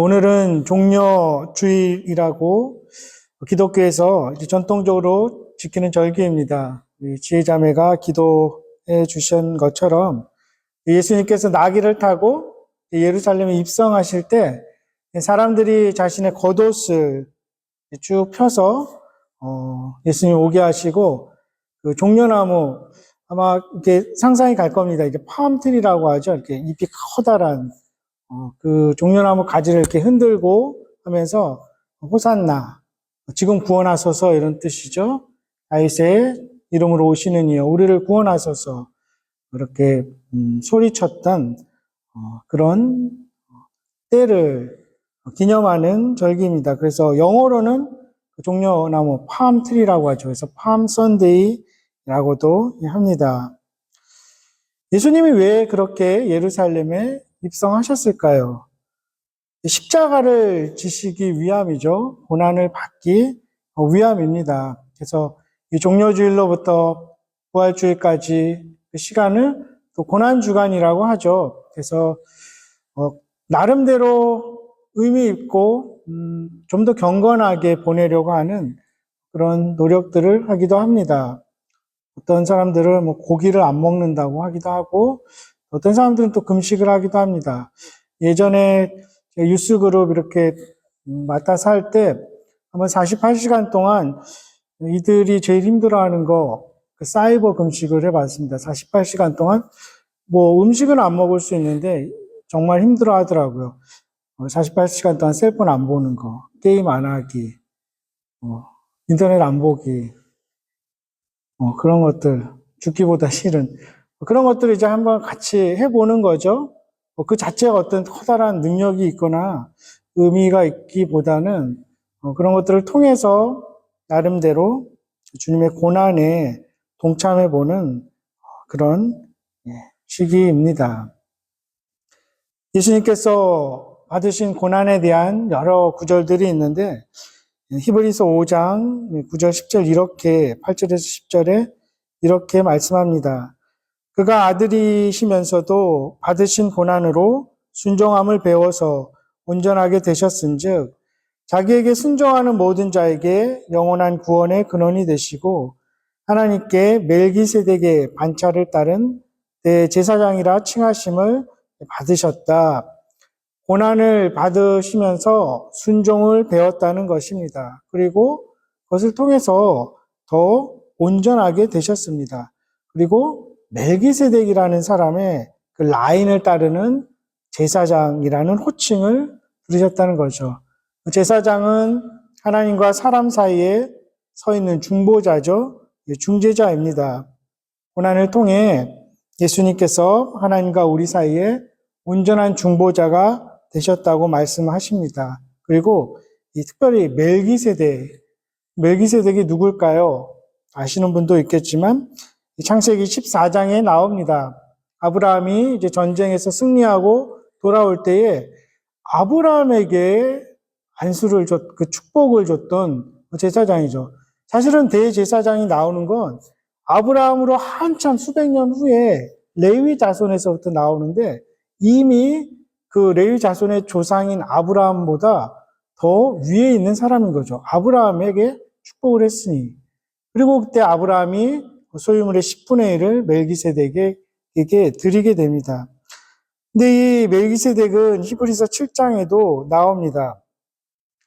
오늘은 종려주일이라고 기독교에서 전통적으로 지키는 절기입니다. 지혜자매가 기도해 주신 것처럼 예수님께서 나귀를 타고 예루살렘에 입성하실 때 사람들이 자신의 겉옷을 쭉 펴서 어, 예수님 오게 하시고 그 종려나무 아마 이렇게 상상이 갈 겁니다. 이게 팜트리라고 하죠. 이렇게 잎이 커다란 어, 그 종려나무 가지를 이렇게 흔들고 하면서 호산나 지금 구원하소서 이런 뜻이죠. 다윗의 이름으로 오시는 이여 우리를 구원하소서 이렇게 음, 소리쳤던 어, 그런 때를 기념하는 절기입니다. 그래서 영어로는 그 종려나무 팜트리라고 하죠. 그래서 팜 선데이라고도 합니다. 예수님이 왜 그렇게 예루살렘에 입성하셨을까요? 십자가를 지시기 위함이죠. 고난을 받기 위함입니다. 그래서 이 종료주일로부터 부활주일까지 그 시간을 또 고난주간이라고 하죠. 그래서 어, 나름대로 의미 있고 음, 좀 더 경건하게 보내려고 하는 그런 노력들을 하기도 합니다. 어떤 사람들은 뭐 고기를 안 먹는다고 하기도 하고 어떤 사람들은 또 금식을 하기도 합니다. 예전에 유스그룹 이렇게 맡아서 할때 한번 48시간 동안 이들이 제일 힘들어하는 거 그 사이버 금식을 해봤습니다. 48시간 동안 뭐 음식은 안 먹을 수 있는데 정말 힘들어 하더라고요. 48시간 동안 셀폰 안 보는 거, 게임 안 하기, 어, 인터넷 안 보기, 어, 그런 것들, 죽기보다 싫은 그런 것들을 이제 한번 같이 해보는 거죠. 뭐그 자체가 어떤 커다란 능력이 있거나 의미가 있기보다는 어, 그런 것들을 통해서 나름대로 주님의 고난에 동참해보는 그런 예, 시기입니다. 예수님께서 받으신 고난에 대한 여러 구절들이 있는데 히브리서 5장 9절 10절 이렇게 8절에서 10절에 이렇게 말씀합니다. 그가 아들이시면서도 받으신 고난으로 순종함을 배워서 온전하게 되셨은즉 자기에게 순종하는 모든 자에게 영원한 구원의 근원이 되시고 하나님께 멜기세덱의 반차를 따른 대제사장이라 칭하심을 받으셨다. 고난을 받으시면서 순종을 배웠다는 것입니다. 그리고 그것을 통해서 더 온전하게 되셨습니다. 그리고 멜기세덱이라는 사람의 그 라인을 따르는 제사장이라는 호칭을 부르셨다는 거죠. 그 제사장은 하나님과 사람 사이에 서 있는 중보자죠. 예, 중재자입니다. 고난을 통해 예수님께서 하나님과 우리 사이에 온전한 중보자가 되셨다고 말씀하십니다. 그리고 이 특별히 멜기세덱, 멜기세덱이 누굴까요? 아시는 분도 있겠지만 창세기 14장에 나옵니다. 아브라함이 이제 전쟁에서 승리하고 돌아올 때에 아브라함에게 안수를 줬, 그 축복을 줬던 제사장이죠. 사실은 대제사장이 나오는 건 아브라함으로 한참 수백 년 후에 레위 자손에서부터 나오는데 이미 그 레위 자손의 조상인 아브라함보다 더 위에 있는 사람인 거죠. 아브라함에게 축복을 했으니. 그리고 그때 아브라함이 소유물의 10분의 1을 멜기세덱에게 드리게 됩니다. 근데 이 멜기세덱은 히브리서 7장에도 나옵니다.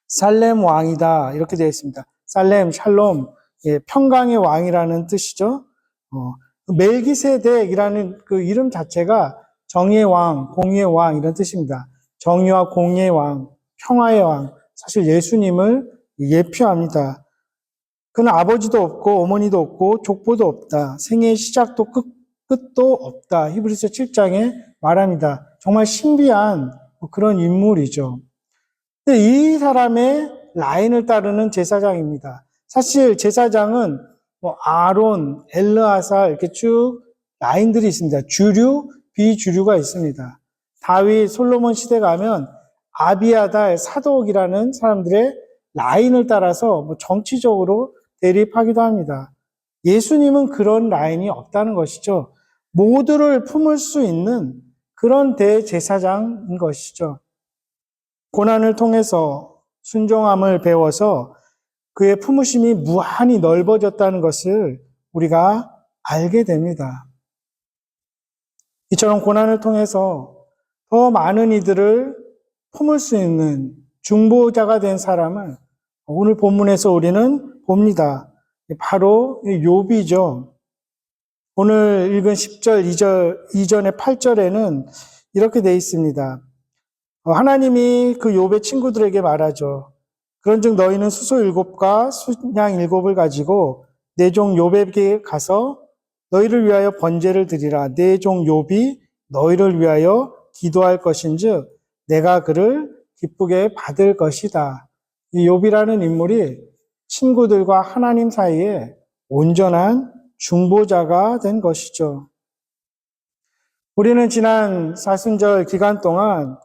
살렘 왕이다 이렇게 되어 있습니다. 살렘, 샬롬, 예, 평강의 왕이라는 뜻이죠. 어, 멜기세덱이라는 그 이름 자체가 정의의 왕, 공의의 왕 이런 뜻입니다. 정의와 공의의 왕, 평화의 왕. 사실 예수님을 예표합니다. 그는 아버지도 없고 어머니도 없고 족보도 없다. 생애의 시작도 끝, 끝도 없다. 히브리서 7장에 말합니다. 정말 신비한 그런 인물이죠. 근데 이 사람의 라인을 따르는 제사장입니다. 사실 제사장은 뭐 아론, 엘르아살 이렇게 쭉 라인들이 있습니다. 주류, 비주류가 있습니다. 다윗, 솔로몬 시대 가면 아비아달, 사독이라는 사람들의 라인을 따라서 뭐 정치적으로 대립하기도 합니다. 예수님은 그런 라인이 없다는 것이죠. 모두를 품을 수 있는 그런 대제사장인 것이죠. 고난을 통해서 순종함을 배워서 그의 품으심이 무한히 넓어졌다는 것을 우리가 알게 됩니다. 이처럼 고난을 통해서 더 많은 이들을 품을 수 있는 중보자가 된 사람을 오늘 본문에서 우리는 봅니다. 바로 욥이죠. 오늘 읽은 10절, 2절, 이전의 8절에는 이렇게 돼 있습니다. 어, 하나님이 그 욥의 친구들에게 말하죠. 그런즉 너희는 수소 일곱과 순양 일곱을 가지고 내종 욥에게 가서 너희를 위하여 번제를 드리라. 내종 욥이 너희를 위하여 기도할 것인즉 내가 그를 기쁘게 받을 것이다. 이 욥이라는 인물이 친구들과 하나님 사이에 온전한 중보자가 된 것이죠. 우리는 지난 사순절 기간 동안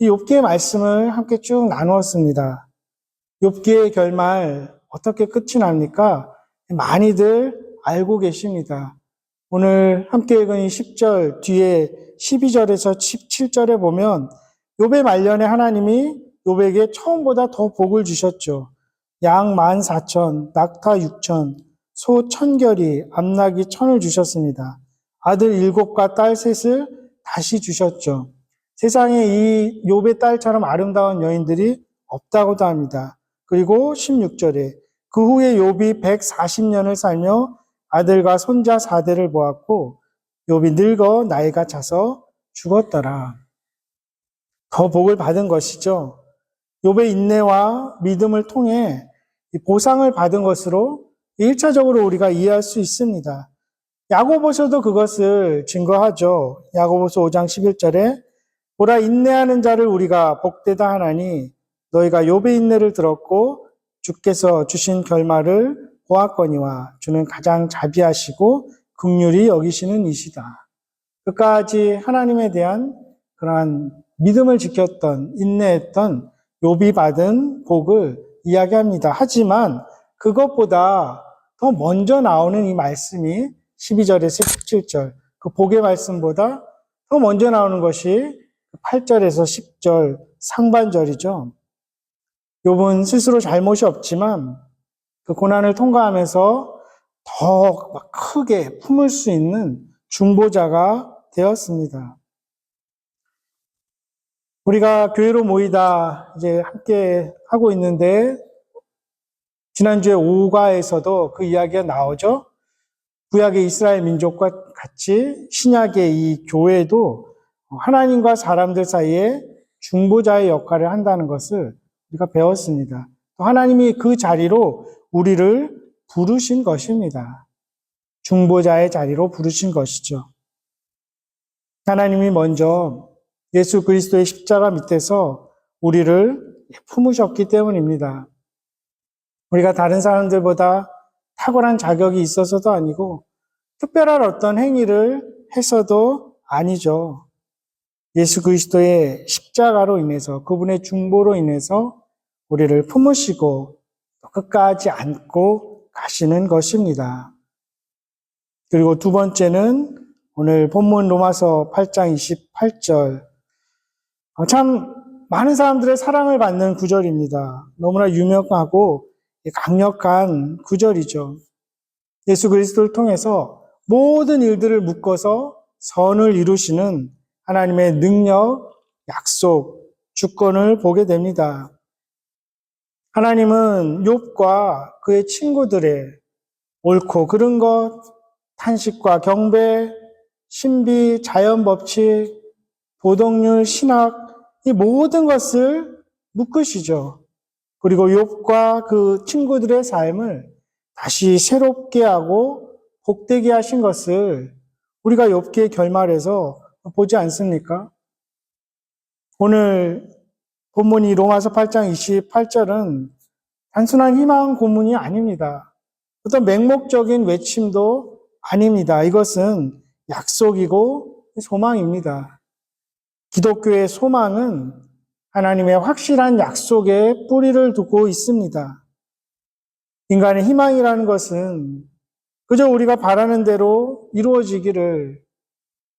이 욥기의 말씀을 함께 쭉 나누었습니다. 욥기의 결말 어떻게 끝이 납니까? 많이들 알고 계십니다. 오늘 함께 읽은 이 10절 뒤에 12절에서 17절에 보면 욥의 말년에 하나님이 욥에게 처음보다 더 복을 주셨죠. 양 14,000, 낙타 6,000, 소 천결이, 암낙이 천을 주셨습니다. 아들 일곱과 딸 셋을 다시 주셨죠. 세상에 이 욥의 딸처럼 아름다운 여인들이 없다고도 합니다. 그리고 16절에 그 후에 욥이 140년을 살며 아들과 손자 4대를 보았고 욥이 늙어 나이가 차서 죽었더라. 더 복을 받은 것이죠. 욥의 인내와 믿음을 통해 보상을 받은 것으로 1차적으로 우리가 이해할 수 있습니다. 야고보서도 그것을 증거하죠. 야고보서 5장 11절에 보라 인내하는 자를 우리가 복되다 하나니 너희가 욥의 인내를 들었고 주께서 주신 결말을 보았거니와 주는 가장 자비하시고 극률이 여기시는 이시다. 끝까지 하나님에 대한 그러한 믿음을 지켰던 인내했던 욥이 받은 복을 이야기합니다. 하지만 그것보다 더 먼저 나오는 이 말씀이 12절에서 17절 그 복의 말씀보다 더 먼저 나오는 것이 8절에서 10절 상반절이죠. 욥은 스스로 잘못이 없지만 그 고난을 통과하면서 더 크게 품을 수 있는 중보자가 되었습니다. 우리가 교회로 모이다 이제 함께 하고 있는데 지난주에 5가에서도 그 이야기가 나오죠. 구약의 이스라엘 민족과 같이 신약의 이 교회도 하나님과 사람들 사이에 중보자의 역할을 한다는 것을 우리가 배웠습니다. 또 하나님이 그 자리로 우리를 부르신 것입니다. 중보자의 자리로 부르신 것이죠. 하나님이 먼저 예수 그리스도의 십자가 밑에서 우리를 품으셨기 때문입니다. 우리가 다른 사람들보다 탁월한 자격이 있어서도 아니고 특별한 어떤 행위를 해서도 아니죠. 예수 그리스도의 십자가로 인해서 그분의 중보로 인해서 우리를 품으시고 끝까지 안고 가시는 것입니다. 그리고 두 번째는 오늘 본문 로마서 8장 28절 참 많은 사람들의 사랑을 받는 구절입니다. 너무나 유명하고 강력한 구절이죠. 예수 그리스도를 통해서 모든 일들을 묶어서 선을 이루시는 하나님의 능력, 약속, 주권을 보게 됩니다. 하나님은 욥과 그의 친구들의 옳고 그른 것, 탄식과 경배, 신비, 자연 법칙, 도덕률, 신학 이 모든 것을 묶으시죠. 그리고 욥과 그 친구들의 삶을 다시 새롭게 하고 복되게 하신 것을 우리가 욥기의 결말에서 보지 않습니까? 오늘 본문이 로마서 8장 28절은 단순한 희망 고문이 아닙니다. 어떤 맹목적인 외침도 아닙니다. 이것은 약속이고 소망입니다. 기독교의 소망은 하나님의 확실한 약속에 뿌리를 두고 있습니다. 인간의 희망이라는 것은 그저 우리가 바라는 대로 이루어지기를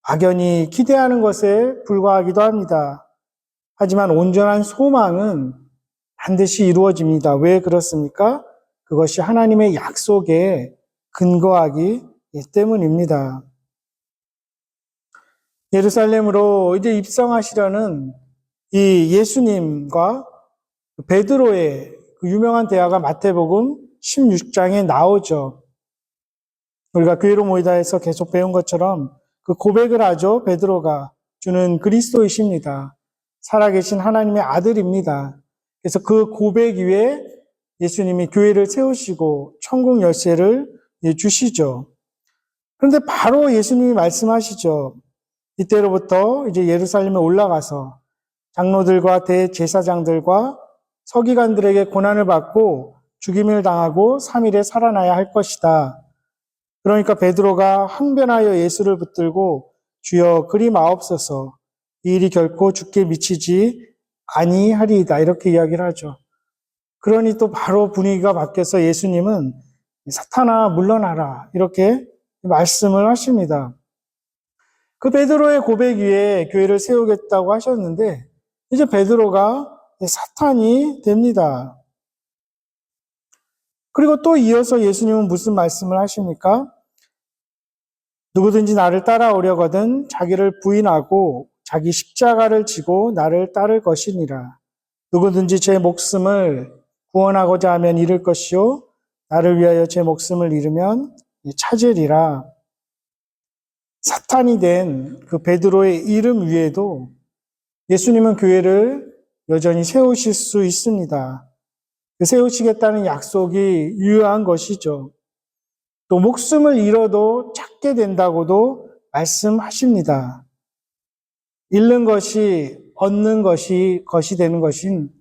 막연히 기대하는 것에 불과하기도 합니다. 하지만 온전한 소망은 반드시 이루어집니다. 왜 그렇습니까? 그것이 하나님의 약속에 근거하기 때문입니다. 예루살렘으로 이제 입성하시려는 이 예수님과 베드로의 그 유명한 대화가 마태복음 16장에 나오죠. 우리가 교회로 모이다 해서 계속 배운 것처럼 그 고백을 하죠. 베드로가 주는 그리스도이십니다. 살아계신 하나님의 아들입니다. 그래서 그 고백 위에 예수님이 교회를 세우시고 천국 열쇠를 주시죠. 그런데 바로 예수님이 말씀하시죠. 이때로부터 이제 예루살렘에 올라가서 장로들과 대제사장들과 서기관들에게 고난을 받고 죽임을 당하고 3일에 살아나야 할 것이다. 그러니까 베드로가 항변하여 예수를 붙들고 주여 그리 마옵소서 이 일이 결코 죽게 미치지 아니하리이다 이렇게 이야기를 하죠. 그러니 또 바로 분위기가 바뀌어서 예수님은 사탄아 물러나라 이렇게 말씀을 하십니다. 그 베드로의 고백 위에 교회를 세우겠다고 하셨는데 이제 베드로가 사탄이 됩니다. 그리고 또 이어서 예수님은 무슨 말씀을 하십니까? 누구든지 나를 따라오려거든 자기를 부인하고 자기 십자가를 지고 나를 따를 것이니라. 누구든지 제 목숨을 구원하고자 하면 잃을 것이요 나를 위하여 제 목숨을 잃으면 찾으리라. 사탄이 된 그 베드로의 이름 위에도 예수님은 교회를 여전히 세우실 수 있습니다. 그 세우시겠다는 약속이 유효한 것이죠. 또 목숨을 잃어도 찾게 된다고도 말씀하십니다. 잃는 것이 얻는 것이 것이 되는 것인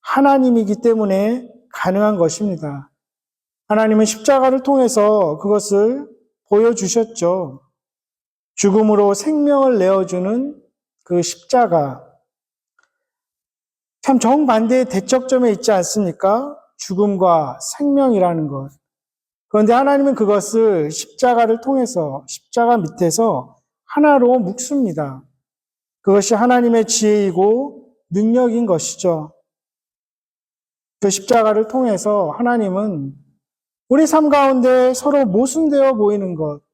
하나님이기 때문에 가능한 것입니다. 하나님은 십자가를 통해서 그것을 보여주셨죠. 죽음으로 생명을 내어주는 그 십자가. 참 정반대의 대척점에 있지 않습니까? 죽음과 생명이라는 것. 그런데 하나님은 그것을 십자가를 통해서, 십자가 밑에서 하나로 묶습니다. 그것이 하나님의 지혜이고 능력인 것이죠. 그 십자가를 통해서 하나님은 우리 삶 가운데 서로 모순되어 보이는 것,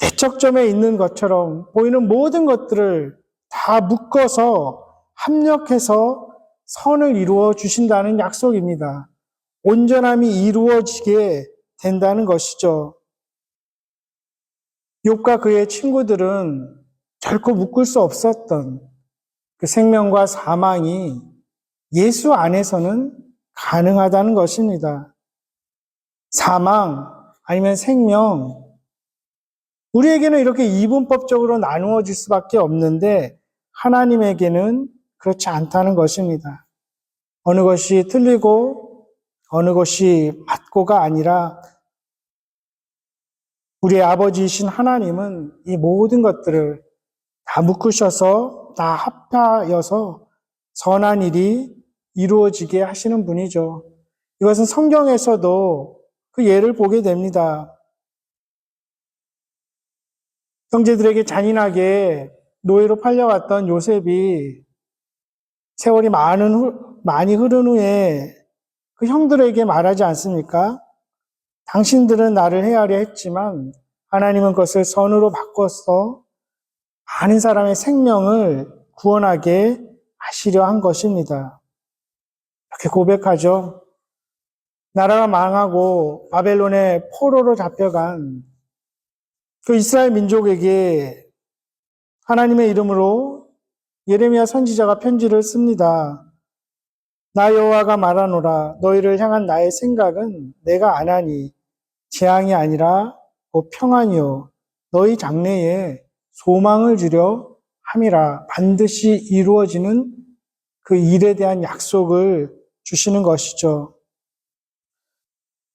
대척점에 있는 것처럼 보이는 모든 것들을 다 묶어서 합력해서 선을 이루어 주신다는 약속입니다. 온전함이 이루어지게 된다는 것이죠. 욥과 그의 친구들은 결코 묶을 수 없었던 그 생명과 사망이 예수 안에서는 가능하다는 것입니다. 사망 아니면 생명 우리에게는 이렇게 이분법적으로 나누어질 수밖에 없는데 하나님에게는 그렇지 않다는 것입니다. 어느 것이 틀리고 어느 것이 맞고가 아니라 우리의 아버지이신 하나님은 이 모든 것들을 다 묶으셔서 다 합하여서 선한 일이 이루어지게 하시는 분이죠. 이것은 성경에서도 그 예를 보게 됩니다. 형제들에게 잔인하게 노예로 팔려갔던 요셉이 세월이 많은 후, 많이 흐른 후에 그 형들에게 말하지 않습니까? 당신들은 나를 헤아려 했지만 하나님은 그것을 선으로 바꿔서 많은 사람의 생명을 구원하게 하시려 한 것입니다. 이렇게 고백하죠. 나라가 망하고 바벨론의 포로로 잡혀간 그 이스라엘 민족에게 하나님의 이름으로 예레미야 선지자가 편지를 씁니다. 나 여호와가 말하노라 너희를 향한 나의 생각은 내가 안 하니 재앙이 아니라 평안이요 너희 장래에 소망을 주려 함이라 반드시 이루어지는 그 일에 대한 약속을 주시는 것이죠.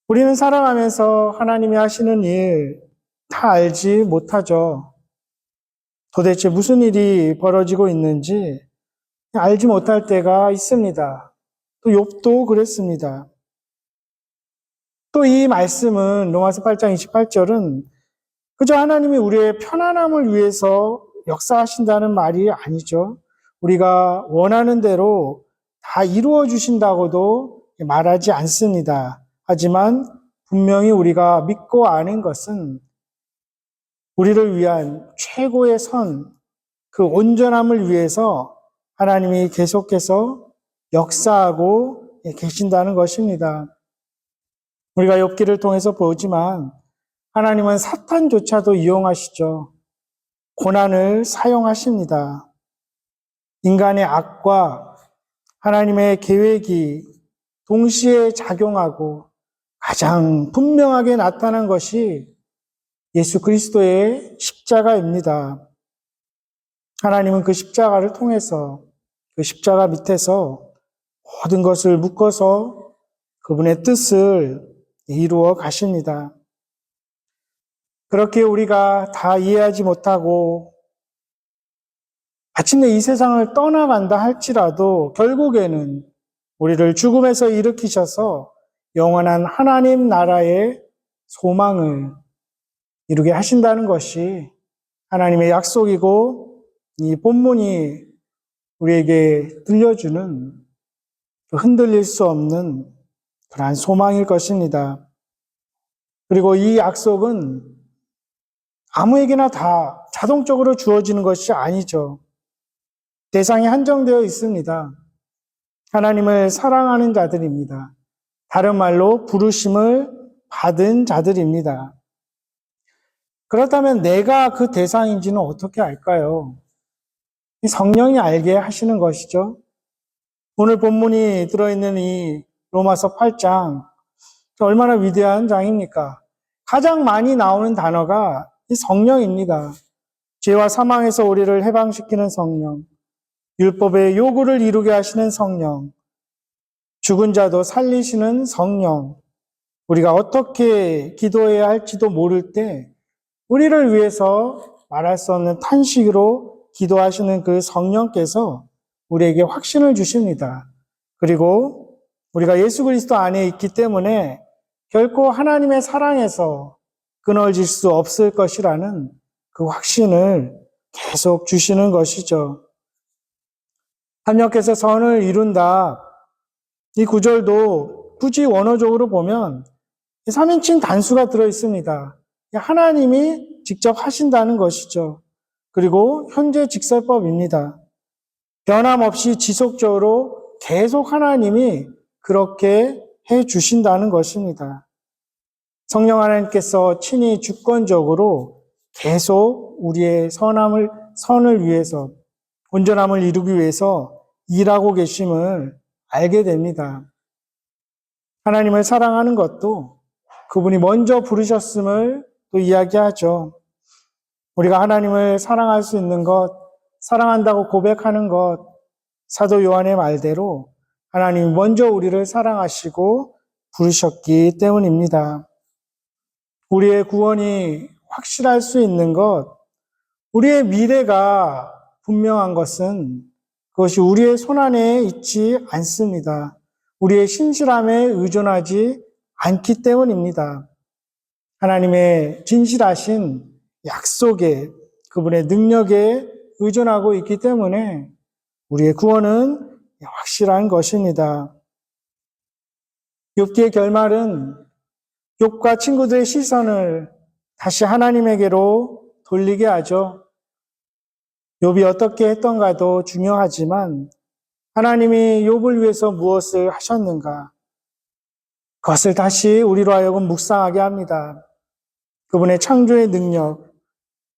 우리는 살아가면서 하나님이 하시는 일 다 알지 못하죠. 도대체 무슨 일이 벌어지고 있는지 알지 못할 때가 있습니다. 또 욥도 그랬습니다. 또 이 말씀은 로마서 8장 28절은 그저 하나님이 우리의 편안함을 위해서 역사하신다는 말이 아니죠. 우리가 원하는 대로 다 이루어 주신다고도 말하지 않습니다. 하지만 분명히 우리가 믿고 아는 것은 우리를 위한 최고의 선, 그 온전함을 위해서 하나님이 계속해서 역사하고 계신다는 것입니다. 우리가 욥기를 통해서 보지만 하나님은 사탄조차도 이용하시죠. 고난을 사용하십니다. 인간의 악과 하나님의 계획이 동시에 작용하고 가장 분명하게 나타난 것이 예수 그리스도의 십자가입니다. 하나님은 그 십자가를 통해서 그 십자가 밑에서 모든 것을 묶어서 그분의 뜻을 이루어 가십니다. 그렇게 우리가 다 이해하지 못하고 마침내 이 세상을 떠나간다 할지라도 결국에는 우리를 죽음에서 일으키셔서 영원한 하나님 나라의 소망을 이루게 하신다는 것이 하나님의 약속이고 이 본문이 우리에게 들려주는 그 흔들릴 수 없는 그러한 소망일 것입니다. 그리고 이 약속은 아무에게나 다 자동적으로 주어지는 것이 아니죠. 대상이 한정되어 있습니다. 하나님을 사랑하는 자들입니다. 다른 말로 부르심을 받은 자들입니다. 그렇다면 내가 그 대상인지는 어떻게 알까요? 성령이 알게 하시는 것이죠. 오늘 본문이 들어있는 이 로마서 8장, 얼마나 위대한 장입니까? 가장 많이 나오는 단어가 이 성령입니다. 죄와 사망에서 우리를 해방시키는 성령, 율법의 요구를 이루게 하시는 성령, 죽은 자도 살리시는 성령, 우리가 어떻게 기도해야 할지도 모를 때 우리를 위해서 말할 수 없는 탄식으로 기도하시는 그 성령께서 우리에게 확신을 주십니다. 그리고 우리가 예수 그리스도 안에 있기 때문에 결코 하나님의 사랑에서 끊어질 수 없을 것이라는 그 확신을 계속 주시는 것이죠. 합력해서 선을 이룬다. 이 구절도 굳이 원어적으로 보면 3인칭 단수가 들어 있습니다. 하나님이 직접 하신다는 것이죠. 그리고 현재 직설법입니다. 변함없이 지속적으로 계속 하나님이 그렇게 해 주신다는 것입니다. 성령 하나님께서 친히 주권적으로 계속 우리의 선함을, 선을 위해서, 온전함을 이루기 위해서 일하고 계심을 알게 됩니다. 하나님을 사랑하는 것도 그분이 먼저 부르셨음을 또 이야기하죠. 우리가 하나님을 사랑할 수 있는 것, 사랑한다고 고백하는 것, 사도 요한의 말대로 하나님이 먼저 우리를 사랑하시고 부르셨기 때문입니다. 우리의 구원이 확실할 수 있는 것, 우리의 미래가 분명한 것은 그것이 우리의 손안에 있지 않습니다. 우리의 신실함에 의존하지 않기 때문입니다. 하나님의 진실하신 약속에 그분의 능력에 의존하고 있기 때문에 우리의 구원은 확실한 것입니다. 욥기의 결말은 욥과 친구들의 시선을 다시 하나님에게로 돌리게 하죠. 욥이 어떻게 했던가도 중요하지만 하나님이 욥을 위해서 무엇을 하셨는가? 그것을 다시 우리로 하여금 묵상하게 합니다. 그분의 창조의 능력,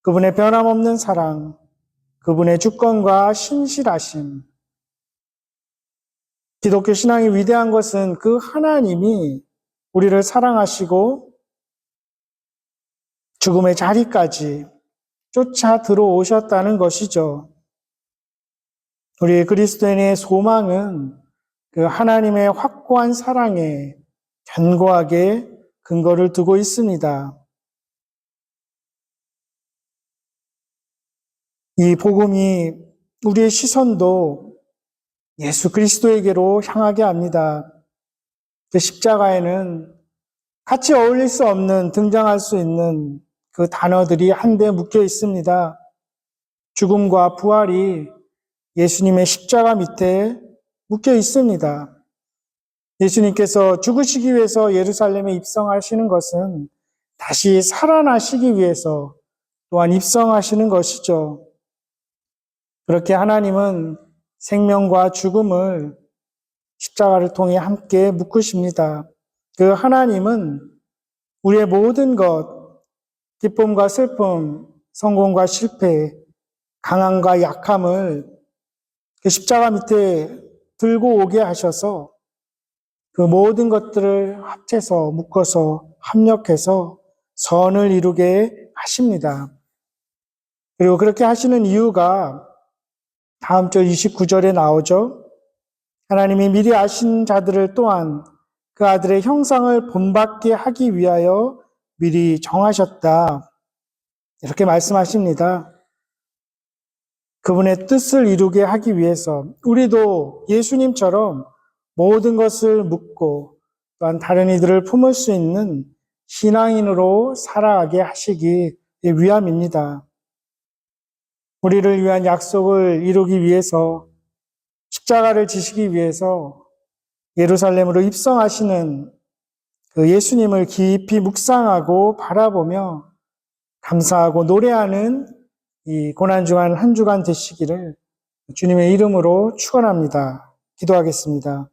그분의 변함없는 사랑, 그분의 주권과 신실하심. 기독교 신앙이 위대한 것은 그 하나님이 우리를 사랑하시고 죽음의 자리까지 쫓아 들어오셨다는 것이죠. 우리 그리스도인의 소망은 그 하나님의 확고한 사랑에 견고하게 근거를 두고 있습니다. 이 복음이 우리의 시선도 예수 그리스도에게로 향하게 합니다. 그 십자가에는 같이 어울릴 수 없는 등장할 수 있는 그 단어들이 한데 묶여 있습니다. 죽음과 부활이 예수님의 십자가 밑에 묶여 있습니다. 예수님께서 죽으시기 위해서 예루살렘에 입성하시는 것은 다시 살아나시기 위해서 또한 입성하시는 것이죠. 그렇게 하나님은 생명과 죽음을 십자가를 통해 함께 묶으십니다. 그 하나님은 우리의 모든 것, 기쁨과 슬픔, 성공과 실패, 강함과 약함을 그 십자가 밑에 들고 오게 하셔서 그 모든 것들을 합쳐서 묶어서 합력해서 선을 이루게 하십니다. 그리고 그렇게 하시는 이유가 다음 절 29절에 나오죠. 하나님이 미리 아신 자들을 또한 그 아들의 형상을 본받게 하기 위하여 미리 정하셨다. 이렇게 말씀하십니다. 그분의 뜻을 이루게 하기 위해서 우리도 예수님처럼 모든 것을 묻고 또한 다른 이들을 품을 수 있는 신앙인으로 살아가게 하시기 위함입니다. 우리를 위한 약속을 이루기 위해서 십자가를 지시기 위해서 예루살렘으로 입성하시는 그 예수님을 깊이 묵상하고 바라보며 감사하고 노래하는 이 고난 중한 한 주간 되시기를 주님의 이름으로 축원합니다. 기도하겠습니다.